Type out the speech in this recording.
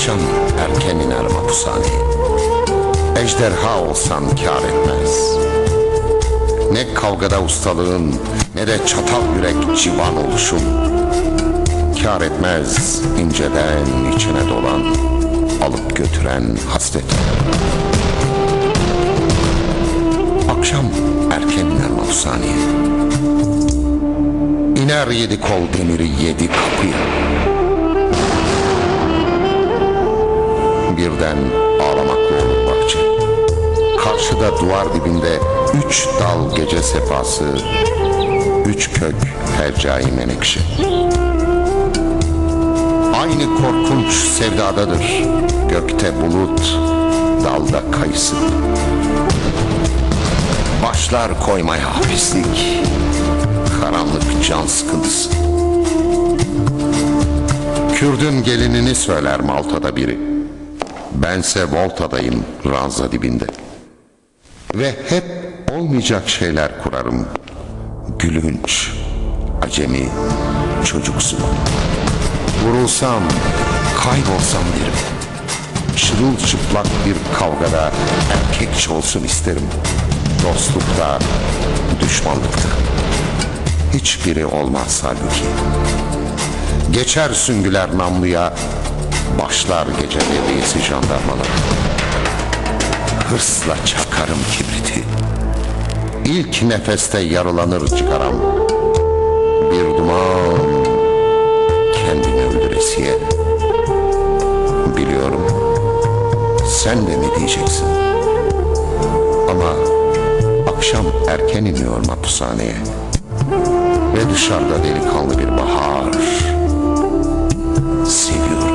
akşam erken iner mahpushane Ejderha olsan kar etmez. Ne kavgada ustalığın ne de çatal yürek civan oluşun. Kar etmez inceden içine dolan Alıp götüren hasret. Akşam erken iner mahpushaneye İner yedi kol demiri yedi kapıya. Birden ağlamaklı olur bahçe. Karşıda duvar dibinde üç dal gece sefası, üç kök hercai menekşe. Aynı korkunç sevdadadır. Gökte bulut, dalda kayısı. Başlar koymaya hapislik, karanlık can sıkıntısı. Kürdün gelinini söyler Malta'da biri. Bense Volta'dayım ranza dibinde. Ve hep olmayacak şeyler kurarım. Gülünç, acemi, çocuksu. Vurulsam, kaybolsam derim. Çırılçıplak bir kavgada erkekçi olsun isterim. Dostlukta, düşmanlıkta. Hiçbiri olmaz halbuki. Geçer süngüler namluya, başlar gece devriyesi jandarmalar. Hırsla çakarım kibriti. İlk nefeste yarılanır çıkaram. Bir duman kendini öldüresiye. Biliyorum sen de ne diyeceksin? Ama akşam erken iniyor mahpushaneye. Ve dışarıda delikanlı bir bahar. Seviyorum.